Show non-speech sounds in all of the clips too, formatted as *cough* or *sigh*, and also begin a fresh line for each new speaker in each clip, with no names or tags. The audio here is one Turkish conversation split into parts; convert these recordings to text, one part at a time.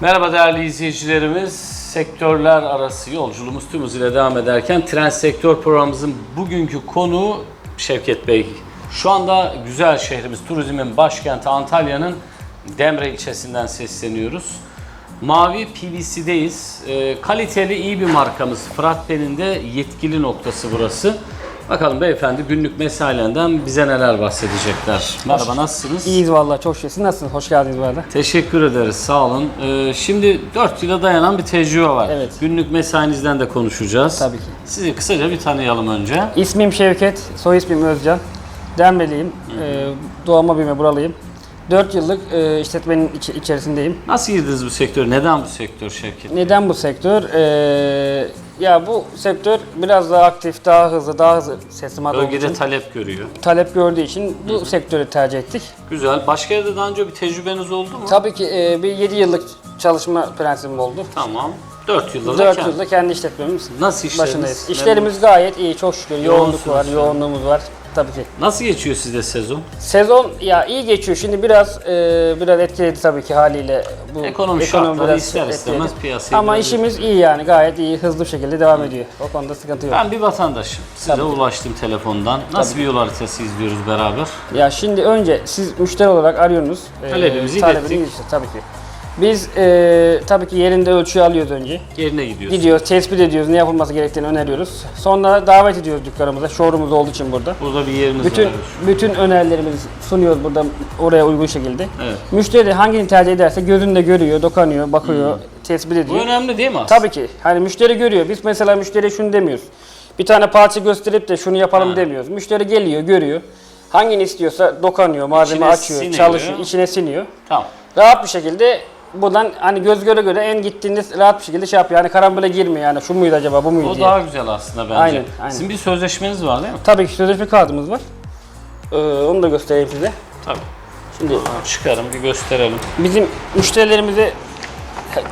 Merhaba değerli izleyicilerimiz. Sektörler arası yolculuğumuz tüm hızıyla devam ederken Trend Sektör programımızın bugünkü konuğu Şevket Bey. Şu anda güzel şehrimiz, turizmin başkenti Antalya'nın Demre ilçesinden sesleniyoruz. Mavi PVC'deyiz. Ee, kaliteli iyi bir markamız. Fırat Ben'in de yetkili noktası burası. Bakalım beyefendi günlük mesailerinden bize neler bahsedecekler. Merhaba nasılsınız?
İyiyiz vallahi çok şükür. Siz nasılsınız? Hoş geldiniz bu arada.
Teşekkür ederiz, sağ olun. Ee, şimdi 4 yıla dayanan bir tecrübe var.
Evet.
Günlük mesainizden de konuşacağız.
Tabii ki.
Sizi kısaca bir tanıyalım önce.
İsmim Şevket, soy ismim Özcan. Demreliyim. Ee, doğma büyüme buralıyım. 4 yıllık e, işletmenin içi- içerisindeyim.
Nasıl girdiniz bu sektör? Neden bu sektör Şevket?
Neden bu sektör? Ee, ya bu sektör biraz daha aktif, daha hızlı, daha hızlı teslimat olduğu
Bölgede talep görüyor.
talep gördüğü için bu sektörü tercih ettik.
Güzel. Başka yerde daha önce bir tecrübeniz oldu mu?
Tabii ki e, bir 7 yıllık çalışma prensibim oldu.
Tamam. 4 yılda da
4
kendi-
yılda kendi işletmemiz
Nasıl işleriniz?
başındayız. İşlerimiz gayet iyi, çok şükür. Yoğunluk var,
Yoğunsunuz.
yoğunluğumuz var. Tabii ki.
Nasıl geçiyor sizde sezon?
Sezon ya iyi geçiyor. Şimdi biraz e, biraz etkiledi tabii ki haliyle bu
Ekonomi şartları
biraz
ister istemez piyasayı
Ama
biraz-
işimiz iyi yani gayet iyi, hızlı bir şekilde devam ediyor. O konuda sıkıntı yok.
Ben bir vatandaşım. Size
Tabii ki.
ulaştım telefondan. Nasıl bir yol haritası izliyoruz beraber?
Ya şimdi önce siz müşteri olarak arıyorsunuz. E,
Talebimizi
talebini
ilettik.
işte, tabii ki. Biz e, tabii ki yerinde ölçüyü alıyoruz önce.
Yerine gidiyorsun.
Gidiyoruz, tespit ediyoruz, ne yapılması gerektiğini öneriyoruz. Sonra davet ediyoruz dükkanımıza, showroom'umuz olduğu için burada.
Burada bir yeriniz
Bütün
var.
bütün önerilerimizi sunuyoruz burada oraya uygun şekilde.
Evet.
Müşteri de hangini tercih ederse gözünde görüyor, dokunuyor, bakıyor, tespit
Bu
ediyor.
önemli değil mi aslında?
Tabii ki. Hani müşteri görüyor. Biz mesela müşteriye şunu demiyoruz. Bir tane parça gösterip de şunu yapalım
Ha.
demiyoruz. Müşteri geliyor, görüyor. Hangini istiyorsa dokunuyor, malzeme
İçine
açıyor,
siniyor.
çalışıyor, içine siniyor.
Tamam.
Rahat bir şekilde buradan hani göz göre göre en gittiğinde rahat bir şekilde şey yapıyor. Yani karambole girmiyor yani şu muydu acaba bu muydu
O
diye.
daha güzel aslında bence.
Aynen, aynen.
Sizin bir sözleşmeniz var değil mi?
Tabii ki sözleşme kağıdımız var. Ee, onu da göstereyim size.
Tabii.
Şimdi
Çıkarın bir gösterelim.
bizim müşterilerimize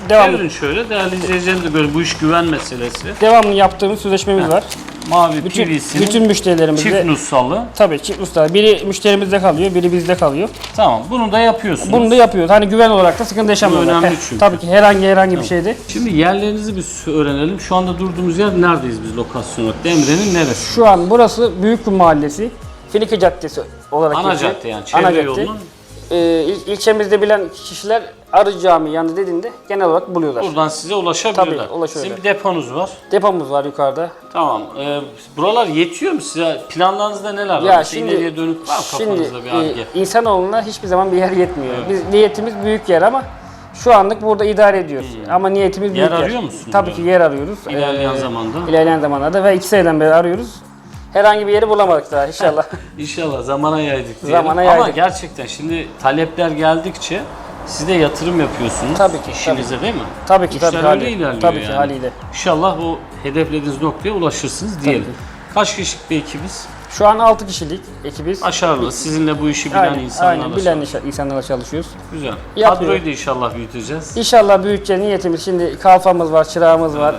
devamlı
Gelin şöyle değerli izleyicilerimiz de böyle bu iş güven meselesi.
devamlı yaptığımız sözleşmemiz var.
Mavi
Bütün
PVC'nin
bütün
çift nussalı.
tabii çift usta. Biri müşterimizde kalıyor, biri bizde kalıyor.
Tamam bunu da yapıyorsunuz.
Bunu da yapıyoruz. Hani güven olarak da sıkıntı yaşamıyorlar.
önemli
Heh,
çünkü.
Tabii ki herhangi herhangi bir şeyde.
Şimdi yerlerinizi bir öğrenelim. Şu anda durduğumuz yer neredeyiz biz lokasyon olarak? Demre'nin neresi?
Şu an burası Büyükkum Mahallesi. Filike Caddesi olarak
Ana
geçiyor.
cadde yani, çevre yolunun.
Ee, il- ilçemizde bilen kişiler Arı Camii yanında dediğinde genel olarak buluyorlar.
Buradan size ulaşabilirler.
Tabii, ulaşıyorlar.
Sizin bir deponuz var.
Depomuz var yukarıda.
Tamam. Ee, buralar yetiyor mu size? Planlarınızda neler var?
Ya
Mesela
şimdi
ileriye dönük var mı
şimdi
kafanızda bir
e,
arge?
insanoğluna hiçbir zaman bir yer yetmiyor. Biz niyetimiz büyük yer ama şu anlık burada idare ediyoruz. Ama niyetimiz büyük yer.
Hmm. arıyor musunuz
Tabii
böyle?
ki yer arıyoruz.
İlerleyen
Ee,
zamanda.
İlerleyen zamanlarda ve iki seneden beri arıyoruz. Herhangi bir yeri bulamadık daha inşallah. *laughs*
İnşallah zamana yaydık diyelim.
Zamana
Ama
yaydık.
gerçekten şimdi talepler geldikçe siz de yatırım yapıyorsunuz.
Tabii ki,
işinize değil mi?
tabii ki
İşler
tabii
öyle ilerliyor
Tabii ki
yani.
haliyle.
İnşallah o hedeflediğiniz noktaya ulaşırsınız diyelim. Kaç kişilik bir ekibiz?
Şu an 6 kişilik ekibiz.
Başarılı. Sizinle bu işi bilen
Aynen,
insanlarla
aynen bilen
çalışıyoruz.
insanlarla çalışıyoruz.
Güzel.
Yapıyor.
Kadroyu da inşallah büyüteceğiz.
İnşallah büyüteceğiz niyetimiz. Şimdi kalfamız var, çırağımız var.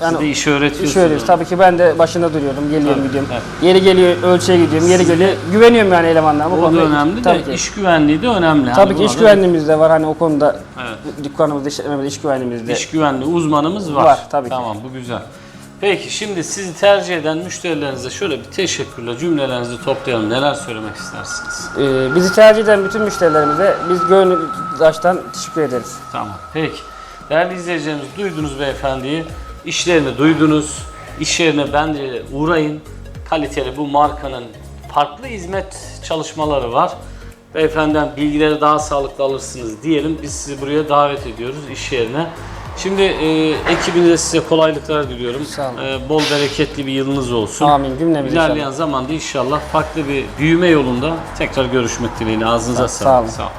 Siz de
Yani
işi öğretiyorsunuz.
iş öğreniyoruz. Tabii ki ben de başında duruyorum, geliyorum,
Tabii,
gidiyorum.
evet.
Yeri geliyor, ölçüye gidiyorum, yeri geliyor. Güveniyorum yani elemanlarıma. Bu
O da
konuda-
önemli
tabii
de
ki.
iş güvenliği de önemli.
Tabii
Hani
ki iş
da-
güvenliğimiz de var hani o konuda. Dükkanımızda, işletmemizde iş güvenliğimiz de.
İş güvenliği uzmanımız var.
Var, tabii ki.
Tamam bu güzel. Peki şimdi sizi tercih eden müşterilerinize şöyle bir teşekkürle cümlelerinizi toplayalım. Neler söylemek istersiniz?
Ee, bizi tercih eden bütün müşterilerimize biz gönüldaştan teşekkür ederiz.
Tamam. Peki. Değerli izleyicilerimiz duydunuz beyefendiyi. İşlerini duydunuz. İş yerine bence uğrayın. Kaliteli bu markanın farklı hizmet çalışmaları var. Beyefendiden bilgileri daha sağlıklı alırsınız diyelim. Biz sizi buraya davet ediyoruz iş yerine. Şimdi e, ekibinize size kolaylıklar diliyorum.
Sağ olun.
E, bol bereketli bir yılınız olsun.
Amin cümlemiz
İlerleyen
inşallah.
zamanda inşallah farklı bir büyüme yolunda tekrar görüşmek dileğiyle. Ağzınıza
Sağ- sağ
sağlık.
olun.
Sağ olun.